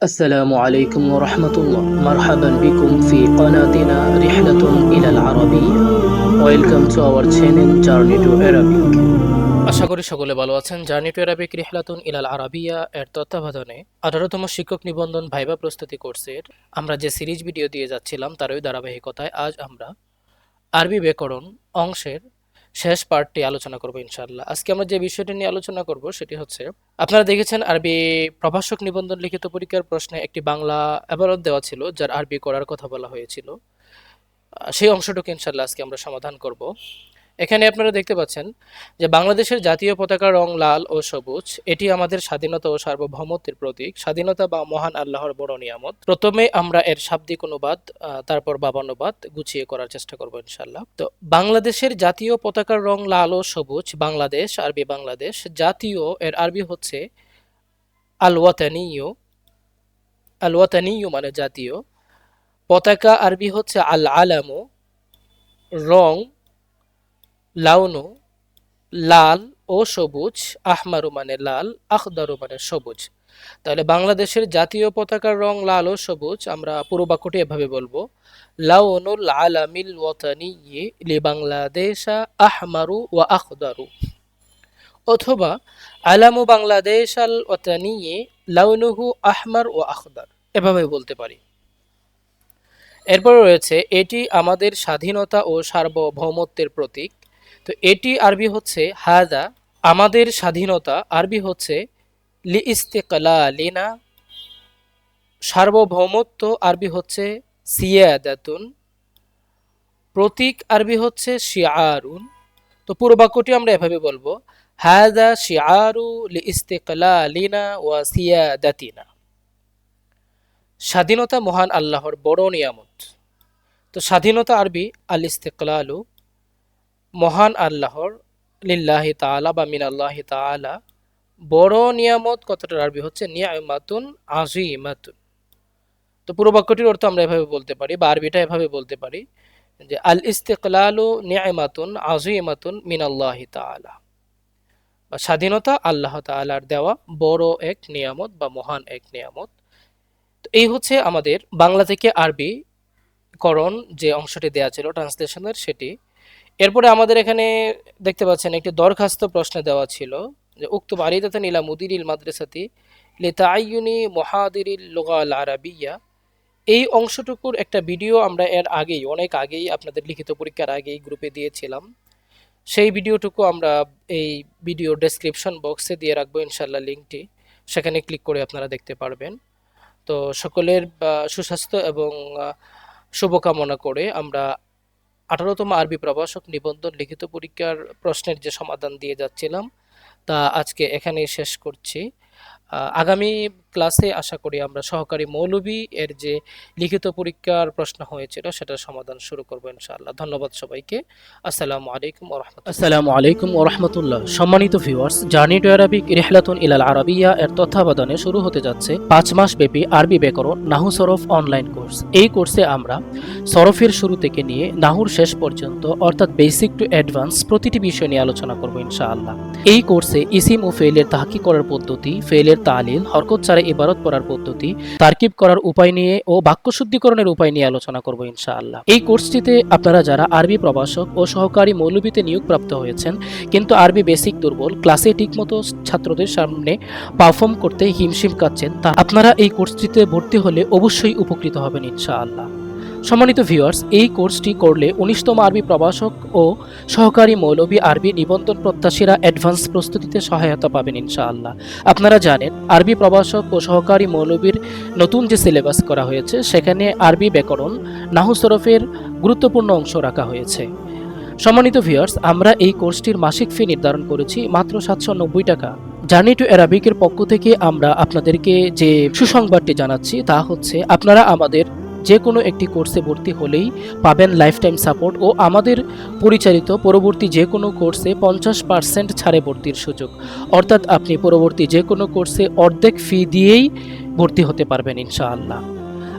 السلام عليكم ورحمة الله مرحبا بكم في قناتنا رحلة إلى العربية Welcome to our channel Journey to Arabic আশা করি সকলে ভালো আছেন জার্নি টু অ্যারাবিক রিহলাতুন ইলাল আরাবিয়া এর তত্ত্বাবধানে আঠারোতম শিক্ষক নিবন্ধন ভাইবা প্রস্তুতি কোর্সের আমরা যে সিরিজ ভিডিও দিয়ে যাচ্ছিলাম তারই ধারাবাহিকতায় আজ আমরা আরবি ব্যাকরণ অংশের শেষ পার্টটি আলোচনা করব ইনশাআল্লাহ। আজকে আমরা যে বিষয়টি নিয়ে আলোচনা করব সেটি হচ্ছে, আপনারা দেখেছেন আরবি প্রভাষক নিবন্ধন লিখিত পরীক্ষার প্রশ্নে একটি বাংলা অ্যাবারত দেওয়া ছিল, যার আরবি করার কথা বলা হয়েছিল। সেই অংশটুকু ইনশাআল্লাহ আজকে আমরা সমাধান করব। এখানে আপনারা দেখতে পাচ্ছেন যে বাংলাদেশের জাতীয় পতাকার রং লাল ও সবুজ। এটি আমাদের স্বাধীনতা ও সার্বভৌমত্বের প্রতীক। স্বাধীনতা বা মহান আল্লাহর বড় নিয়ামত। প্রথমে আমরা এর শাব্দিক অনুবাদ তারপর বাবানুবাদ গুছিয়ে করার চেষ্টা করব ইনশাল্লাহ তো বাংলাদেশের জাতীয় পতাকার রং লাল ও সবুজ, বাংলাদেশ, আরবি বাংলাদেশ, জাতীয় এর আরবি হচ্ছে আল ওয়াতানিয় মানে জাতীয়। পতাকা আরবি হচ্ছে আল আলামু রং লাউনু, লাল ও সবুজ, আহমারু মানে লাল, আখদারু মানে সবুজ। তাহলে বাংলাদেশের জাতীয় পতাকার রং লাল ও সবুজ, আমরা পুরো বাক্যটি এভাবে বলব। লাউনুল আলামিল ওয়াতানি লি বাংলাদেশা আহমারু ওয়া আখদারু। অথবা, আলামু বাংলাদেশ আল ওয়াতানি লাউনুহু আহমার ও আখদার, এভাবে বলতে পারি। এরপর রয়েছে, এটি আমাদের স্বাধীনতা ও সার্বভৌমত্বের প্রতীক। তো এটি আরবি হচ্ছে হাদা, আমাদের স্বাধীনতা। আরবি হচ্ছে লি ইস্তেকলা লিনা সার্বভৌমত্ব। আরবি হচ্ছে সিয়াদাতুন। প্রতীক আরবি হচ্ছে শিয়ারুন। তো পুরো বাক্যটি আমরা এভাবে বলব, হাদা শিয়ারু লি ইস্তেকলা লিনা ওয়া সিয়াদাতিনা। স্বাধীনতা মহান আল্লাহর বড় নিয়ামত। তো স্বাধীনতা আরবি আল ইস্তেকলালু মহান আল্লাহর, লিল্লাহি তাআলা বা মিন আল্লাহি তাআলা, বড় নিয়ামত কথাটার আরবি হচ্ছে? নিয়ামাতুন আজিমাতুন তো পুরো বাক্যটির অর্থ আমরা এভাবে বলতে পারি, বা আরবিটা এভাবে বলতে পারি, যে আল ইস্তেকলালু নিয়ামাতুন আজিমাতুন মিন আল্লাহি তাআলা। বা স্বাধীনতা আল্লাহ তাআলার দেওয়া বড় এক নিয়ামত বা মহান এক নিয়ামত। তো এই হচ্ছে আমাদের বাংলা থেকে আরবি করণ যে অংশটি দেওয়া ছিল ট্রান্সলেশনের সেটি। এরপরে আমাদের এখানে দেখতে পাচ্ছেন, একটি দরখাস্ত প্রশ্নে দেওয়া ছিল যে, উক্ত বারিদাতান ইলা মুদিরিল মাদ্রাসাতি লিতাআইয়ুনি মুহাদিরিল লুগাল আরাবিয়া। এই অংশটুকুর একটা ভিডিও আমরা এর আগেই, অনেক আগেই আপনাদের লিখিত পরীক্ষার আগেই গ্রুপে দিয়েছিলাম। সেই ভিডিওটুকু আমরা এই ভিডিও ডেসক্রিপশন বক্সে দিয়ে রাখব ইনশাল্লাহ লিঙ্কটি। সেখানে ক্লিক করে আপনারা দেখতে পারবেন। তো সকলের সুস্বাস্থ্য এবং শুভকামনা করে আমরা আঠারোতম আরবি প্রভাষক নিবন্ধন লিখিত পরীক্ষার প্রশ্নের যে সমাধান দিয়ে যাচ্ছিলাম, তা আজকে এখানেই শেষ করছি। আগামী ক্লাসে আশা করি আমরা সহকারী মৌলবী এর যে লিখিত পরীক্ষার প্রশ্ন হয়েছিল সেটার সমাধান শুরু করব ইনশাআল্লাহ। ধন্যবাদ সবাইকে। আসসালামু আলাইকুম আসসালামু আলাইকুম ওরহমতুল্লাহ সম্মানিত ভিউয়ার্স, জার্নি টু আরবিক রিহলাতুন ইলাল আরাবিয়া এর তত্ত্বাবধানে শুরু হতে যাচ্ছে পাঁচ মাস ব্যাপী আরবি ব্যাকরণ নাহু সরফ অনলাইন কোর্স। এই কোর্সে আমরা সরফের শুরু থেকে নিয়ে নাহুর শেষ পর্যন্ত, অর্থাৎ বেসিক টু অ্যাডভান্স প্রতিটি বিষয় নিয়ে আলোচনা করব ইনশাআল্লাহ। এই কোর্সে ইসিম ও ফেলের তাহাকি করার পদ্ধতি ফেলের তালিল, হরকত ছাড়া ইবারত পড়ার পদ্ধতি, তারকিব করার উপায় নিয়ে ও বাক্য শুদ্ধিকরণের উপায় নিয়ে আলোচনা করব ইনশাআল্লাহ। এই কোর্সটিতে আপনারা যারা আরবি প্রভাষক ও সহকারী মৌলবীতে নিয়োগপ্রাপ্ত হয়েছেন, কিন্তু আরবি বেসিক দুর্বল, ক্লাসে ঠিকমতো ছাত্রদের সামনে পারফর্ম করতে হিমশিম কাচ্ছেন তা আপনারা এই কোর্সটিতে ভর্তি হলে অবশ্যই উপকৃত হবেন ইনশাআল্লাহ। সম্মানিত ভিউয়ার্স এই কোর্সটি করলে উনিশতম আরবি প্রভাষক ও সহকারী মৌলবী আরবি নিবন্ধন প্রত্যাশীরা অ্যাডভান্স প্রস্তুতিতে সহায়তা পাবেন ইনশাআল্লাহ। আপনারা জানেন, আরবি প্রভাষক ও সহকারী মৌলবীর নতুন যে সিলেবাস করা হয়েছে, সেখানে আরবি ব্যাকরণ, নাহু সরফের গুরুত্বপূর্ণ অংশ রাখা হয়েছে। সম্মানিত ভিউয়ার্স আমরা এই কোর্সটির মাসিক ফি নির্ধারণ করেছি মাত্র সাতশো নব্বই টাকা। জার্নি টু অ্যারাবিকের পক্ষ থেকে আমরা আপনাদেরকে যে সুসংবাদটি জানাচ্ছি, তা হচ্ছে, আপনারা আমাদের যে কোনো একটি কোর্সে ভর্তি হলেই পাবেন লাইফ টাইম সাপোর্ট ও আমাদের পরিচালিত পরবর্তী যে কোনো কোর্সে পঞ্চাশ পার্সেন্ট ছাড়ে ভর্তির সুযোগ। অর্থাৎ আপনি পরবর্তী যে কোনো কোর্সে অর্ধেক ফি দিয়েই ভর্তি হতে পারবেন ইনশাআল্লাহ।